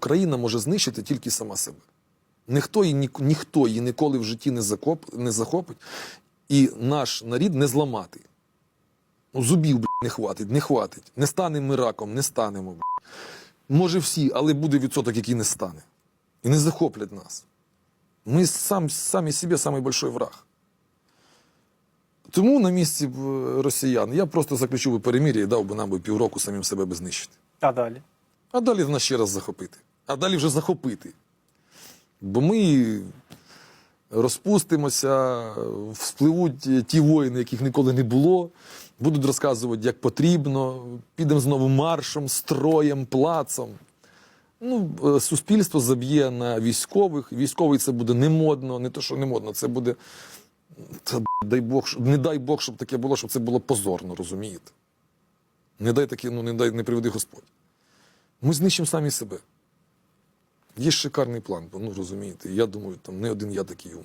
Україна може знищити тільки сама себе. Ніхто її, ні- ніхто її ніколи в житті не, закоп, не захопить, і наш нарід не зламати. Ну, зубів, блядь, не хватить, не хватить. Не станемо ми раком, не станемо. блядь. Може всі, але буде відсоток, який не стане. І не захоплять нас. Ми сам, самі собі самий большой враг. Тому на місці росіян я просто заключив би перемир'я і дав би нам би півроку самим себе би знищити. А далі? А далі нас ще раз захопити. А далі вже захопити. Бо ми розпустимося, вспливуть ті воїни, яких ніколи не було, будуть розказувати, як потрібно, підемо знову маршем, строєм, плацом. Ну, е, суспільство заб'є на військових. Військовий це буде не модно, не то, що не модно, це буде. Та, дай Бог, не дай Бог, щоб таке було, щоб це було позорно, розумієте? Не дай таке, ну не дай, не приведи Господь. Ми знищимо самі себе. Є шикарний план, бо, ну розумієте, я думаю, там не один я такий ум.